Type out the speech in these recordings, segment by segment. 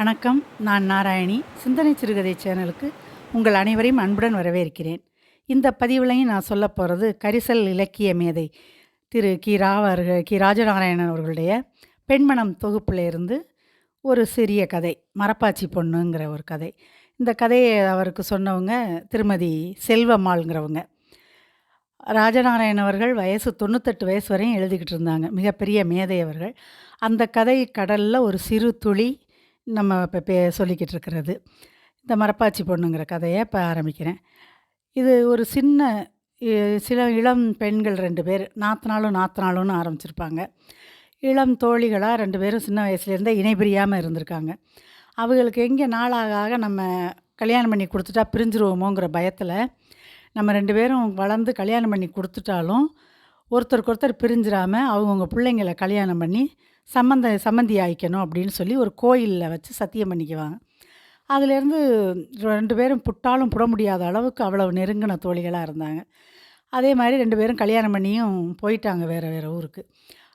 வணக்கம். நான் நாராயணி. சிந்தனை சிறுகதை சேனலுக்கு உங்கள் அனைவரையும் அன்புடன் வரவேற்கிறேன். இந்த பதிவுலையும் நான் சொல்ல போகிறது கரிசல் இலக்கிய மேதை திரு கி. ராவர்கள் கி. ராஜநாராயணன் அவர்களுடைய பெண்மணம் தொகுப்பில் இருந்து ஒரு சிறிய கதை மரப்பாச்சி பொண்ணுங்கிற ஒரு கதை. இந்த கதையை அவருக்கு சொன்னவங்க திருமதி செல்வம்மாள்ங்கிறவங்க. ராஜநாராயண் அவர்கள் வயசு தொண்ணூத்தெட்டு வயசு வரையும் எழுதிக்கிட்டு இருந்தாங்க. மிகப்பெரிய மேதை அவர்கள். அந்த கதை கடலில் ஒரு சிறு துளி நம்ம இப்போ பே சொல்லிக்கிட்டு இருக்கிறது இந்த மரப்பாச்சி பொண்ணுங்கிற கதையை இப்போ ஆரம்பிக்கிறேன். இது ஒரு சின்ன சில இளம் பெண்கள் ரெண்டு பேர் நாத்தனாலும் நாத்தனாலும்னு ஆரம்பிச்சிருப்பாங்க. இளம் தோழிகளாக ரெண்டு பேரும் சின்ன வயசுலேருந்தே இணை பிரியாமல் இருந்திருக்காங்க. அவங்களுக்கு எங்கே நாளாக ஆக நம்ம கல்யாணம் பண்ணி கொடுத்துட்டா பிரிஞ்சிருவோமோங்கிற பயத்தில் நம்ம ரெண்டு பேரும் வளர்ந்து கல்யாணம் பண்ணி கொடுத்துட்டாலும் ஒருத்தருக்கு ஒருத்தர் பிரிஞ்சிடாமல் அவங்கவுங்க பிள்ளைங்களை கல்யாணம் பண்ணி சம்மந்த சம்மந்தி ஆயிக்கணும் அப்படின்னு சொல்லி ஒரு கோயிலில் வச்சு சத்தியம் பண்ணிக்குவாங்க. அதுலேருந்து ரெண்டு பேரும் புட்டாலும் புட முடியாத அளவுக்கு அவ்வளவு நெருங்கின தோழிகளாக இருந்தாங்க. அதே மாதிரி ரெண்டு பேரும் கல்யாணம் பண்ணியும் போயிட்டாங்க வேறு வேறு ஊருக்கு.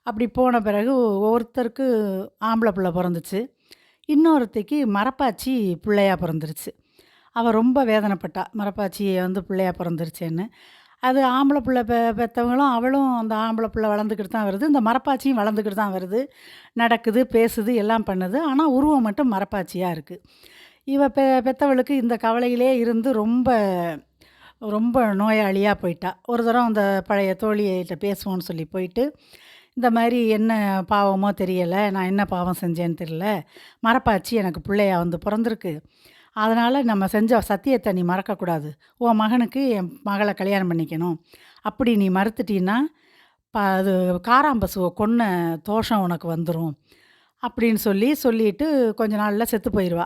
அப்படி போன பிறகு ஒவ்வொருத்தருக்கு ஆம்பளை பிள்ளை பிறந்துச்சு. இன்னொருத்தைக்கு மரப்பாச்சி பிள்ளையா பிறந்துருச்சு. அவள் ரொம்ப வேதனைப்பட்டா. மரப்பாச்சி வந்து பிள்ளையா பிறந்துருச்சேன்னு. அது ஆம்பளை பிள்ளை பெ பெற்றவங்களும் அவளும் அந்த ஆம்பளை பிள்ளை வளர்ந்துக்கிட்டு தான் வருது. இந்த மரப்பாச்சியும் வளர்ந்துக்கிட்டு தான் வருது. நடக்குது பேசுது எல்லாம் பண்ணுது. ஆனால் உருவம் மட்டும் மரப்பாச்சியாக இருக்குது இவ பெ பெற்றவளுக்கு இந்த கவலையிலே இருந்து ரொம்ப ரொம்ப நோயாளியாக போயிட்டா. ஒரு தரம் அந்த பழைய தோழியிட்ட பேசுவோன்னு சொல்லி போயிட்டு இந்த மாதிரி என்ன பாவமோ தெரியலை நான் என்ன பாவம் செஞ்சேன்னு தெரியல மரப்பாச்சி எனக்கு பிள்ளையா வந்து பிறந்திருக்கு. அதனால் நம்ம செஞ்ச சத்தியத்தை நீ மறக்கக்கூடாது. உன் மகனுக்கு என் மகளை கல்யாணம் பண்ணிக்கணும். அப்படி நீ மறுத்துட்டீன்னா ப அது காராம்பசுவை கொன்ன தோஷம் உனக்கு வந்துடும் அப்படின்னு சொல்லி சொல்லிட்டு கொஞ்ச நாளில் செத்து போயிடுவா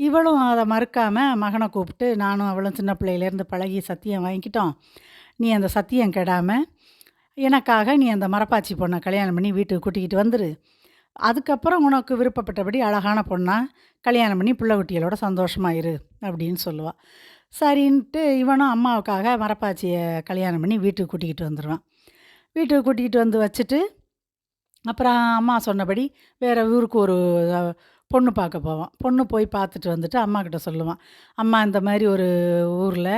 இவளும் அதை மறுக்காமல் மகனை கூப்பிட்டு நானும் அவளும் சின்ன பிள்ளையிலேருந்து பழகி சத்தியம் வாங்கிக்கிட்டோம். நீ அந்த சத்தியம் கெடாமல் எனக்காக நீ அந்த மரப்பாச்சி பொண்ணை கல்யாணம் பண்ணி வீட்டுக்கு கூட்டிக்கிட்டு வந்துடு அதுக்கப்புறம் உனக்கு விருப்பப்பட்டபடி அழகான பொண்ணாக கல்யாணம் பண்ணி பிள்ளை குட்டிகளோட சந்தோஷமாக இரு அப்படின்னு சொல்லுவாள் சரின்ட்டு இவனும் அம்மாவுக்காக மரப்பாச்சியை கல்யாணம் பண்ணி வீட்டுக்கு கூட்டிக்கிட்டு வந்துடுவான் வீட்டுக்கு கூட்டிக்கிட்டு வந்து வச்சுட்டு அப்புறம் அம்மா சொன்னபடி வேறு ஊருக்கு ஒரு பொண்ணு பார்க்க போவான். பொண்ணு போய் பார்த்துட்டு வந்துட்டு அம்மா கிட்ட சொல்லுவான். அம்மா இந்த மாதிரி ஒரு ஊரில்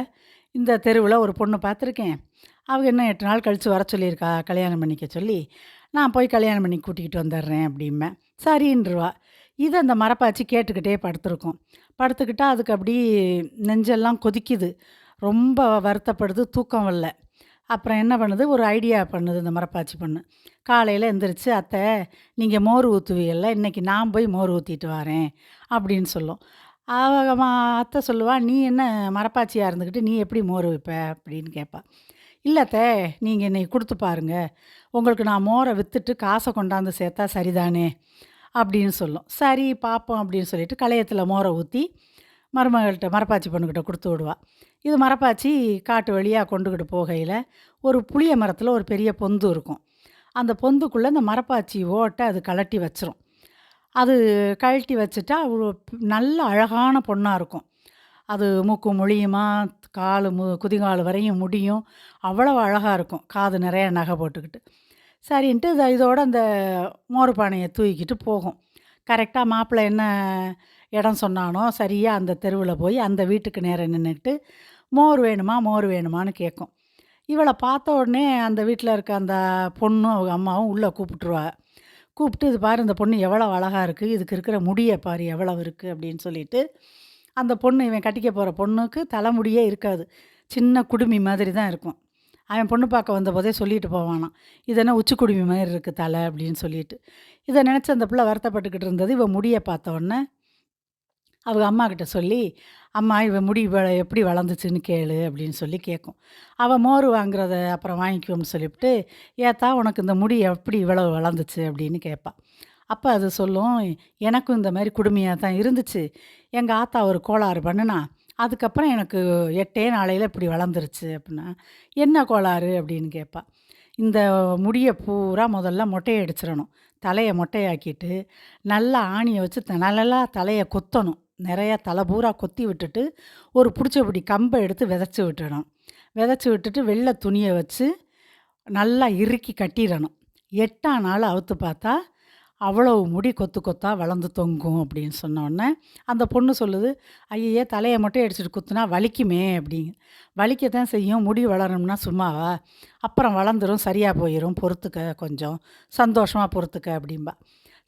இந்த தெருவில் ஒரு பொண்ணு பார்த்துருக்கேன். அவங்க இன்னும் எட்டு நாள் கழித்து வர சொல்லியிருக்கா? கல்யாணம் பண்ணிக்க சொல்லி. நான் போய் கல்யாணம் பண்ணி கூட்டிக்கிட்டு வந்துடுறேன் அப்படிம்பேன் சரின்றுவா. இதை அந்த மரப்பாச்சி கேட்டுக்கிட்டே படுத்துருக்கோம். படுத்துக்கிட்டா அதுக்கு அப்படி நெஞ்செல்லாம் கொதிக்குது. ரொம்ப வருத்தப்படுது தூக்கம் வரல. அப்புறம் என்ன பண்ணுது? ஒரு ஐடியா பண்ணுது இந்த மரப்பாச்சி பொண்ணு. காலையில் எந்திரிச்சு அத்தை நீங்கள் மோர் ஊற்றுவீங்கல்ல இன்றைக்கி நான் போய் மோர் ஊற்றிட்டு வரேன் அப்படின்னு சொல்லும். அவ அத்தை சொல்லுவாள் நீ என்ன மரப்பாச்சியாக இருந்துக்கிட்டு நீ எப்படி மோர் வைப்ப? அப்படின்னு கேட்பா இல்லத்தே நீங்கள் இன்னைக்கு கொடுத்து பாருங்க. உங்களுக்கு நான் மோரை விற்றுட்டு காசை கொண்டாந்து சேர்த்தா சரிதானே? அப்படின்னு சொல்லும். சரி பார்ப்போம் அப்படின்னு சொல்லிட்டு களையத்தில் மோரை ஊற்றி மருமகள்கிட்ட மரப்பாச்சி பொண்ணுக்கிட்ட கொடுத்து விடுவா. இது மரப்பாச்சி காட்டு வழியாக கொண்டுக்கிட்டு போகையில் ஒரு புளிய மரத்தில் ஒரு பெரிய பொந்து இருக்கும். அந்த பொந்துக்குள்ளே இந்த மரப்பாச்சி ஓட்டை அது கலட்டி வச்சிரும். அது கழட்டி வச்சுட்டா நல்ல அழகான பொண்ணாக இருக்கும். அது மூக்கு மொழியுமா கால் மு குதிகால் வரையும் முடியும். அவ்வளோ அழகாக இருக்கும். காது நிறைய நகை போட்டுக்கிட்டு. சரின்ட்டு இது இதோட அந்த மோர் பானையை தூக்கிட்டு போகும். கரெக்டாக மாப்பிள்ளை என்ன இடம் சொன்னானோ சரியாக அந்த தெருவில் போய் அந்த வீட்டுக்கு நேரம் நின்றுட்டு மோர் வேணுமா மோர் வேணுமான்னு கேட்கும் இவளை பார்த்த உடனே அந்த வீட்டில் இருக்க அந்த பொண்ணும் அவங்க அம்மாவும் உள்ளே கூப்பிட்டுருவா. கூப்பிட்டு இது பாரு இந்த பொண்ணு எவ்வளோ அழகாக இருக்குது இதுக்கு இருக்கிற முடியை பாரு எவ்வளவு இருக்குது அப்படின்னு சொல்லிட்டு அந்த பொண்ணு இவன் கட்டிக்க போகிற பொண்ணுக்கு தலைமுடியே இருக்காது. சின்ன குடுமி மாதிரி தான் இருக்கும். அவன் பொண்ணு பார்க்க வந்தபோதே சொல்லிட்டு போவானாம் இதென்ன உச்சி குடுமி மாதிரி இருக்குது தலை? அப்படின்னு சொல்லிட்டு. இதை நினச்சி அந்த பிள்ளை வருத்தப்பட்டுக்கிட்டு இருந்தது. இவன் முடியை பார்த்தோன்னே அவங்க அம்மா கிட்ட சொல்லி அம்மா இவன் முடி எப்படி வளர்ந்துச்சுன்னு கேளு அப்படின்னு சொல்லி கேட்கும் அவள் மோர் வாங்குறத அப்புறம் வாங்கிக்குவோம்னு சொல்லிவிட்டு ஏத்தா உனக்கு இந்த முடி எப்படி இவ்வளவு வளர்ந்துச்சு? அப்படின்னு கேட்பாள் அப்போ அது சொல்லும் எனக்கும் இந்த மாதிரி குடுமையாக தான் இருந்துச்சு. எங்கள் ஆத்தா ஒரு கோளாறு பண்ணுனா அதுக்கப்புறம் எனக்கு எட்டே நாளையில் இப்படி வளர்ந்துருச்சு அப்படின்னா என்ன கோளாறு? அப்படின்னு கேட்பா இந்த முடியை பூரா முதல்ல மொட்டையை அடிச்சிடணும். தலையை மொட்டையாக்கிட்டு நல்லா ஆணியை வச்சு த- நல்லா தலையை கொத்தணும். நிறையா தலை பூரா கொத்தி விட்டுட்டு ஒரு பிடிச்சபடி கம்பை எடுத்து விதைச்சி விட்டுடணும். விதைச்சி விட்டுட்டு வெள்ளை துணியை வச்சு நல்லா இறுக்கி கட்டிடணும். எட்டாம் நாள் அவுத்து பார்த்தா அவ்வளவு முடி கொத்து கொத்தாக வளர்ந்து தொங்கும் அப்படின்னு சொன்னோடனே அந்த பொண்ணு சொல்லுது ஐயையே தலையை மட்டும் அடிச்சுட்டு குத்துனா வலிக்குமே அப்படிங்க வலிக்கத்தான் செய்யும் முடி வளரணும்னா சும்மாவா? அப்புறம் வளர்ந்துடும் சரியாக போயிடும் பொறுத்துக்க கொஞ்சம் சந்தோஷமாக பொறுத்துக்க அப்படிம்பா.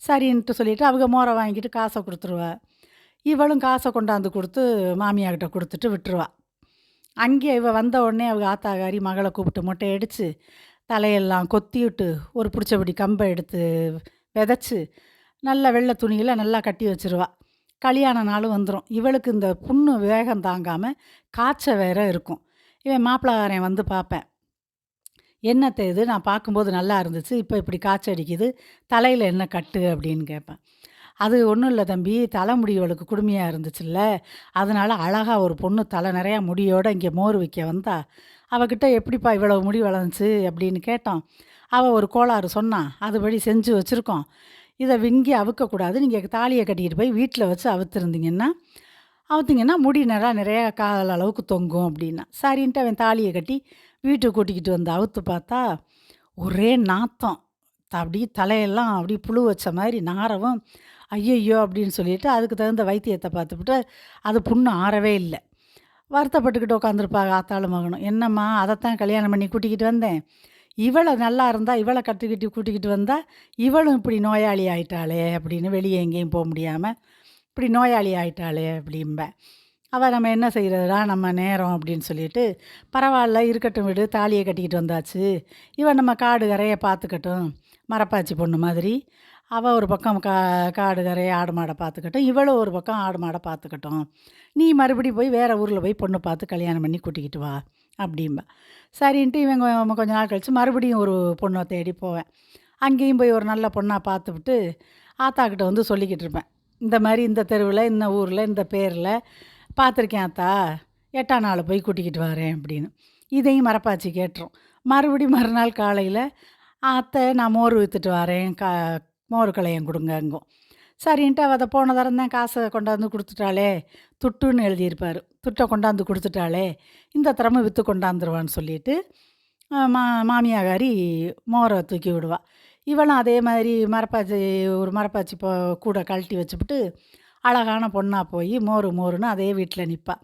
சரின்ட்டு சொல்லிவிட்டு அவங்க மோரை வாங்கிட்டு காசை கொடுத்துருவா. இவளும் காசை கொண்டாந்து கொடுத்து மாமியார்கிட்ட கொடுத்துட்டு விட்டுருவா. அங்கே இவள் வந்த உடனே அவங்க ஆத்தாகாரி மகளை கூப்பிட்டு மொட்டை அடித்து தலையெல்லாம் கொத்தி விட்டு ஒரு பிடிச்சபடி கம்பை எடுத்து விதைச்சி நல்ல வெள்ளை துணியில் நல்லா கட்டி வச்சுருவா. கல்யாண நாளும் வந்துடும் இவளுக்கு இந்த புண்ணு வேகம் தாங்காமல் காய்ச்ச வேற இருக்கும். இவன் மாப்பிள்ளக்காரன் வந்து பார்ப்பேன். என்னத்தை இது? நான் பார்க்கும்போது நல்லா இருந்துச்சு. இப்போ இப்படி காய்ச்சல் அடிக்குது. தலையில் என்ன கட்டு? அப்படின்னு கேட்பேன். அது ஒன்றும் இல்லை தம்பி. தலைமுடி இவளுக்கு குடுமையாக இருந்துச்சுல்ல. அதனால் அழகாக ஒரு பொண்ணு தலை நிறையா முடியோடு இங்கே மோர் வைக்க வந்தா அவகிட்ட எப்படிப்பா இவ்வளவு முடி வளர்ந்துச்சு? அப்படின்னு கேட்டோம் அவள் ஒரு கோளாறு சொன்னான் அதுபடி செஞ்சு வச்சுருக்கோம். இதை விங்கி அவுக்கக்கூடாது நீங்கள் தாலியை கட்டிக்கிட்டு போய் வீட்டில் வச்சு அவுத்துருந்தீங்கன்னா அவுத்திங்கன்னா முடி நிறையா நிறையா கால் அளவுக்கு தொங்கும் அப்படின்னா. சரின்ட்டு அவன் தாலியை கட்டி வீட்டுக்கு கூட்டிக்கிட்டு வந்து அவுத்து பார்த்தா ஒரே நாத்தம். அப்படியே தலையெல்லாம் அப்படியே புழு வச்ச மாதிரி நாரவும் ஐயையோ அப்படின்னு சொல்லிட்டு அதுக்கு தகுந்த வைத்தியத்தை பார்த்துப்புட்டு அது புண்ணு ஆறவே இல்லை. வருத்தப்பட்டுக்கிட்டு உட்காந்துருப்பாங்க ஆத்தாளும் மகனும். என்னம்மா அதைத்தான் கல்யாணம் பண்ணி கூட்டிக்கிட்டு வந்தேன். இவளை நல்லா இருந்தால் இவளை கட்டுக்கிட்டு கூட்டிக்கிட்டு வந்தால் இவளும் இப்படி நோயாளி ஆயிட்டாளே அப்படின்னு வெளியே எங்கேயும் போக முடியாமல் இப்படி நோயாளி ஆயிட்டாளே அப்படிம்பேன் அவள் நம்ம என்ன செய்கிறதுடா நம்ம நேரம் அப்படின்னு சொல்லிட்டு பரவாயில்ல இருக்கட்டும் விடு தாலியை கட்டிக்கிட்டு வந்தாச்சு. இவன் நம்ம காடு கரையை பார்த்துக்கட்டும். மரப்பாச்சி பொண்ணு மாதிரி. அவள் ஒரு பக்கம் கா காடு கரை ஆடு மாடை பார்த்துக்கட்டும். இவளும் ஒரு பக்கம் ஆடு மாடை பார்த்துக்கட்டும். நீ மறுபடியும் போய் வேறு ஊரில் போய் பொண்ணு பார்த்து கல்யாணம் பண்ணி கூட்டிக்கிட்டு வா அப்படிம்பா. சரின்ட்டு இவங்க கொஞ்ச நாள் கழித்து மறுபடியும் ஒரு பொண்ணை தேடி போவேன். அங்கேயும் போய் ஒரு நல்ல பொண்ணாக பார்த்துவிட்டு ஆத்தாக்கிட்ட வந்து சொல்லிக்கிட்டு இருப்பேன். இந்த மாதிரி இந்த தெருவில் இந்த ஊரில் இந்த பேரில் பார்த்துருக்கேன் ஆத்தா. எட்டாம் நாள் போய் கூட்டிக்கிட்டு வரேன் அப்படின்னு. இதையும் மரப்பாச்சி கேட்டுரும். மறுபடி மறுநாள் காலையில் அத்தை நான் மோர் விற்றுட்டு வரேன். கா மோர் களையம் கொடுங்கங்கும் சரின்ட்டு அவள் அதை போன தரம் தான் காசை கொண்டாந்து கொடுத்துட்டாளே. துட்டுன்னு எழுதியிருப்பார். துட்டை கொண்டாந்து கொடுத்துட்டாளே. இந்த தரமும் விற்று கொண்டாந்துருவான்னு சொல்லிட்டு மா மாமியாகாரி மோரை தூக்கி விடுவாள் இவளும் அதே மாதிரி மரப்பாச்சி ஒரு மரப்பாச்சி போ கூட கழட்டி வச்சுப்புட்டு அழகான பொண்ணாக போய் மோறு மோருன்னு அதே வீட்டில் நிற்பாள்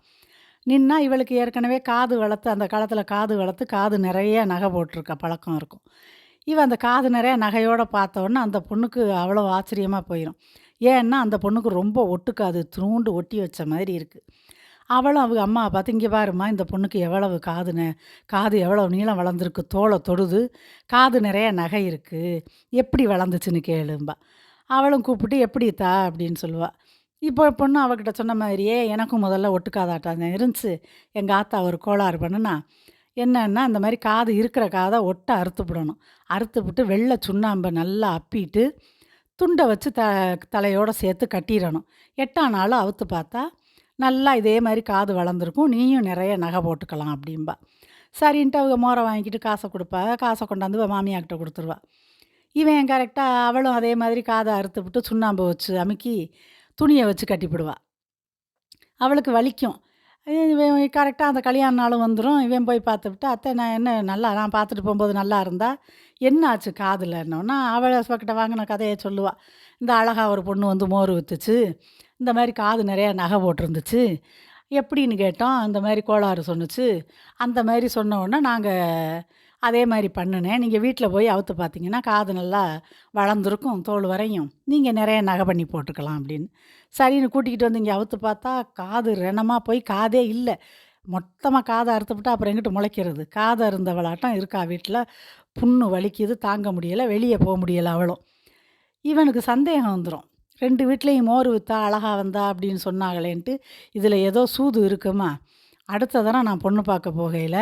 நின்னா இவளுக்கு ஏற்கனவே காது வளர்த்து அந்த காலத்தில் காது வளர்த்து காது நிறைய நகை போட்டிருக்க பழக்கம் இருக்கும். இவன் அந்த காது நிறைய நகையோடு பார்த்தோன்னே அந்த பொண்ணுக்கு அவ்வளோ ஆச்சரியமாக போயிடும் ஏன்னா அந்த பொண்ணுக்கு ரொம்ப ஒட்டுக்காது தூண்டு ஒட்டி வச்ச மாதிரி இருக்குது அவளும் அவங்க அம்மா பார்த்து இங்கே பாரும்மா இந்த பொண்ணுக்கு எவ்வளவு காது ந காது எவ்வளவு நீளம் வளர்ந்துருக்கு தோலை தொடுது காது நிறைய நகை இருக்குது எப்படி வளர்ந்துச்சுன்னு கேளும்பா. அவளும் கூப்பிட்டு எப்படி தா? அப்படின்னு சொல்லுவாள் இப்போ பொண்ணு அவகிட்ட சொன்ன மாதிரியே எனக்கும் முதல்ல ஒட்டுக்காதாட்டம் இருந்துச்சு எங்கள் ஆத்தா ஒரு கோளாறு பண்ணுனா என்னன்னா அந்த மாதிரி காது இருக்கிற காதை ஒட்ட அறுத்துப்பிடணும் அறுத்துப்பிட்டு வெள்ளை சுண்ணாம்பை நல்லா அப்பிட்டு துண்டை வச்சு த தலையோட சேர்த்து கட்டிடணும். எட்டாம் நாள் அவுத்து பார்த்தா நல்லா இதே மாதிரி காது வளர்ந்துருக்கும். நீயும் நிறைய நகை போட்டுக்கலாம் அப்படிம்பா. சரின்ட்டு அவங்க மோரை வாங்கிட்டு காசை கொடுப்பா. காசை கொண்டாந்து மாமியாக்கிட்ட கொடுத்துருவா. இவன் கரெக்டாக அவளும் அதே மாதிரி காதை அறுத்துவிட்டு சுண்ணாம்பு வச்சு அமுக்கி துணியை வச்சு கட்டிப்பிடுவா. அவளுக்கு வலிக்கும். இவன் கரெக்டாக அந்த கல்யாண நாளும் வந்துடும் இவன் போய் பார்த்துவிட்டு அத்தை நான் என்ன நல்லா நான் பார்த்துட்டு போகும்போது நல்லா இருந்தா என்ன ஆச்சு காதில்னோன்னா அவளை பக்கிட்ட வாங்கின கதையை சொல்லுவாள் இந்த அழகா ஒரு பொண்ணு வந்து மோர் வித்துச்சு. இந்த மாதிரி காது நிறையா நகை போட்டிருந்துச்சு. எப்படின்னு கேட்டோம். இந்த மாதிரி கோளாறு சொன்னுச்சு. அந்த மாதிரி சொன்ன உடனே நாங்கள் அதே மாதிரி பண்ணுனேன். நீங்கள் வீட்டில் போய் அவுத்து பார்த்தீங்கன்னா காது நல்லா வளர்ந்துருக்கும் தோல் வரையும். நீங்கள் நிறைய நகை பண்ணி போட்டுக்கலாம் அப்படின்னு சரின்னு கூட்டிக்கிட்டு வந்து இங்கே அவுத்து பார்த்தா காது ரணமாக போய் காதே இல்லை. மொத்தமாக காதை அறுத்துவிட்டா அப்புறம் எங்கிட்ட முளைக்கிறது? காது அருந்தவளாட்டம் இருக்கா வீட்டில் புண்ணு வலிக்குது தாங்க முடியலை வெளியே போக முடியலை அவளும். இவனுக்கு சந்தேகம் வந்துடும் ரெண்டு வீட்லேயும் மோர் விற்றா அழகா வந்தா அப்படின்னு சொன்னாங்களேன்ட்டு இதில் ஏதோ சூது இருக்குமா? அடுத்த தடவை நான் பொண்ணு பார்க்க போகையில்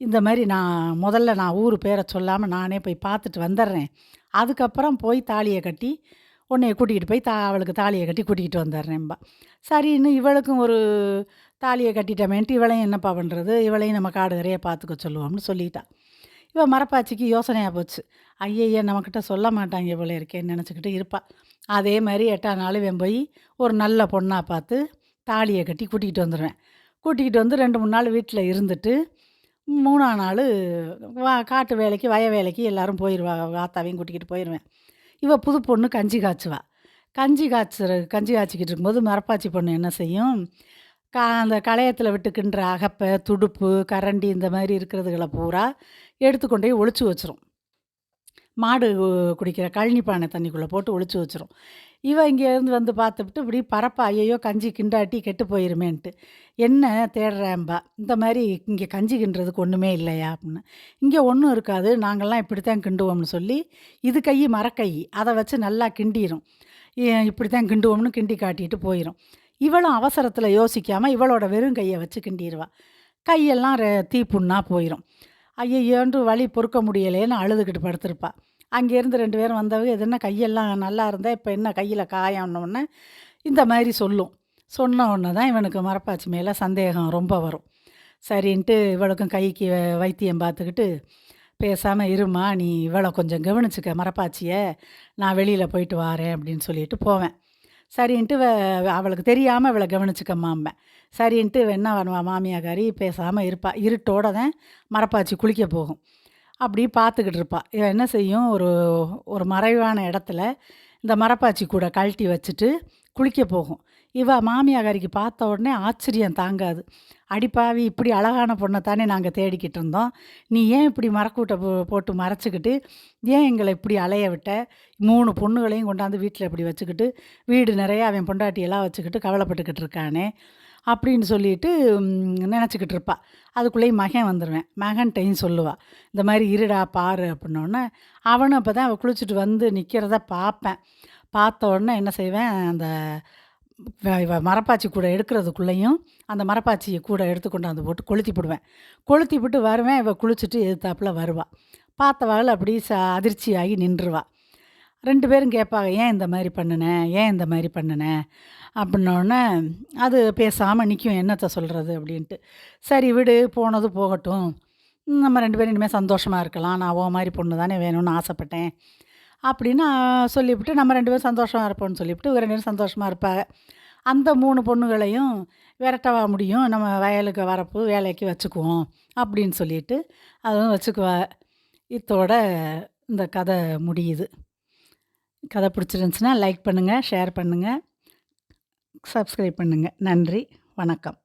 இந்த மாதிரி நான் முதல்ல நான் ஊர் பேரை சொல்லாமல் நானே போய் பார்த்துட்டு வந்துடுறேன் அதுக்கப்புறம் போய் தாலியை கட்டி உன்னைய கூட்டிகிட்டு போய் தா அவளுக்கு தாலியை கட்டி கூட்டிகிட்டு வந்துடுறேன்பா சரின்னு இவளுக்கும் ஒரு தாலியை கட்டிட்டமேன்ட்டு இவளையும் என்னப்பா பண்ணுறது இவளையும் நம்ம காடு கரையை பார்த்துக்க சொல்லுவோம்னு சொல்லிட்டா. இவள் மரப்பாச்சிக்கு யோசனையாக போச்சு. ஐயையே நம்மக்கிட்ட சொல்ல மாட்டாங்க இவ்வளோ இருக்கேன்னு நினச்சிக்கிட்டு இருப்பாள் அதே மாதிரி எட்டாம் நாள் இவன் போய் ஒரு நல்ல பொண்ணாக பார்த்து தாலியை கட்டி கூட்டிகிட்டு வந்துடுவேன் கூட்டிகிட்டு வந்து ரெண்டு மூணு நாள் வீட்டில் இருந்துட்டு மூணாம் நாள் வா காட்டு வேலைக்கு வய வேலைக்கு எல்லோரும் போயிடுவா ஆத்தாவையும் கூட்டிக்கிட்டு போயிடுவேன் இவள் புது பொண்ணு கஞ்சி காய்ச்சுவா. கஞ்சி காய்ச்சுற கஞ்சி காய்ச்சிக்கிட்டு இருக்கும்போது மரப்பாச்சி பொண்ணு என்ன செய்யும்? கா அந்த களையத்தில் விட்டுக்கின்ற அகப்பை துடுப்பு கரண்டி இந்த மாதிரி இருக்கிறதுகளை பூரா எடுத்துக்கொண்டு போய் ஒளிச்சு வச்சிரும். மாடு குடிக்கிற கழனி பானை தண்ணிக்குள்ளே போட்டு ஒழிச்சு வச்சிரும். இவன் இங்கேருந்து வந்து பார்த்துப்புட்டு இப்படி பரப்பா ஐயையோ கஞ்சி கிண்டாட்டி கெட்டு போயிருமேன்ட்டு. என்ன தேடுறேன்பா இந்த மாதிரி இங்கே கஞ்சி கிண்டுறதுக்கு ஒன்றுமே இல்லையா? அப்படின்னு. இங்கே ஒன்றும் இருக்காது. நாங்கள்லாம் இப்படி தான் கிண்டுவோம்னு சொல்லி இது கை மரக்கை அதை வச்சு நல்லா கிண்டிடும் இப்படி தான் கிண்டுவோம்னு கிண்டி காட்டிட்டு போயிடும் இவளும் அவசரத்தில் யோசிக்காமல் இவளோட வெறும் கையை வச்சு கிண்டிடுவாள் கையெல்லாம் ரே தீப்புண்ணா போயிடும் ஐயையோன்று வழி பொறுக்க முடியலேன்னு அழுதுகிட்டு படுத்திருப்பாள் அங்கேருந்து ரெண்டு பேரும் வந்தவங்க எதுனா கையெல்லாம் நல்லா இருந்தால் இப்போ என்ன கையில் காயம்னோடனே இந்த மாதிரி சொல்லும். சொன்ன உடனே தான் இவனுக்கு மரப்பாச்சி மேலே சந்தேகம் ரொம்ப வரும். சரின்ட்டு இவளுக்கும் கைக்கு வைத்தியம் பார்த்துக்கிட்டு பேசாமல் இருமா நீ இவளை கொஞ்சம் கவனிச்சுக்க மரப்பாச்சியை. நான் வெளியில் போயிட்டு வாரேன் அப்படின்னு சொல்லிட்டு போவேன். சரின்ட்டு வ- அவளுக்கு தெரியாமல் இவளை கவனிச்சுக்கம்மாம்பேன். சரின்ட்டு என்ன பண்ணுவா மாமியாக்காரி பேசாமல் இருப்பா. இருட்டோட தான் மரப்பாச்சி குளிக்க போகும். அப்படி பார்த்துக்கிட்டு இருப்பா. இவ என்ன செய்யும்? ஒரு ஒரு மறைவான இடத்துல இந்த மரப்பாச்சி கூட கழட்டி வச்சுட்டு குளிக்க போகும். இவ மாமியாகாரிக்கு பார்த்த உடனே ஆச்சரியம் தாங்காது. அடிப்பாவி இப்படி அழகான பொண்ணை தானே நாங்கள் தேடிக்கிட்டு இருந்தோம். நீ ஏன் இப்படி மரக்கூட்டை போ போட்டு மறைச்சிக்கிட்டு ஏன் எங்களை இப்படி அலைய விட்ட? மூணு பொண்ணுகளையும் கொண்டாந்து வீட்டில் இப்படி வச்சுக்கிட்டு வீடு நிறைய அவன் பொண்டாட்டியெல்லாம் வச்சுக்கிட்டு கவலைப்பட்டுக்கிட்டு இருக்கானே. அப்படின்னு சொல்லிட்டு நினச்சிக்கிட்டு இருப்பா. அதுக்குள்ளேயும் மகன் வந்துடுவேன் மகன்கிட்டையும் சொல்லுவாள் இந்த மாதிரி இருடா பாரு அப்படின்னோடனே அவனும் அப்போ தான் அவள் குளிச்சுட்டு வந்து நிற்கிறத பார்ப்பேன் பார்த்த உடனே என்ன செய்வேன் அந்த இவ மரப்பாச்சி கூட எடுக்கிறதுக்குள்ளேயும் அந்த மரப்பாச்சியை கூட எடுத்து கொண்டாந்து போட்டு கொளுத்தி போடுவேன். கொளுத்தி போட்டு வருவேன். இவள் குளிச்சுட்டு எடுத்தாப்புல வருவாள் பார்த்த பார்த்தவாள் அப்படி ச அதிர்ச்சியாகி நின்றுவாள் ரெண்டு பேரும் கேட்பாங்க ஏன் இந்த மாதிரி பண்ணுனேன் ஏன் இந்த மாதிரி பண்ணினேன் அப்படின்னோடனே அது பேசாமல் நிற்கும் என்னத்தை சொல்கிறது அப்படின்ட்டு. சரி விடு போனது போகட்டும். நம்ம ரெண்டு பேரும் இனிமேல் சந்தோஷமாக இருக்கலாம். நான் ஓ மாதிரி பொண்ணு தானே வேணும்னு ஆசைப்பட்டேன். அப்படின்னு சொல்லிவிட்டு நம்ம ரெண்டு பேரும் சந்தோஷமாக இருப்போம்னு சொல்லிவிட்டு ரெண்டு பேரும் சந்தோஷமாக இருப்பாங்க. அந்த மூணு பொண்ணுகளையும் விரட்டவா முடியும். நம்ம வயலுக்கு வரப்பு வேலைக்கு வச்சுக்குவோம் அப்படின்னு சொல்லிட்டு அதுவும் வச்சுக்குவா இத்தோட இந்த கதை முடியுது. கதை பிடிச்சிருந்துச்சுன்னா லைக் பண்ணுங்கள் ஷேர் பண்ணுங்கள் சப்ஸ்கிரைப் பண்ணுங்கள் நன்றி வணக்கம்.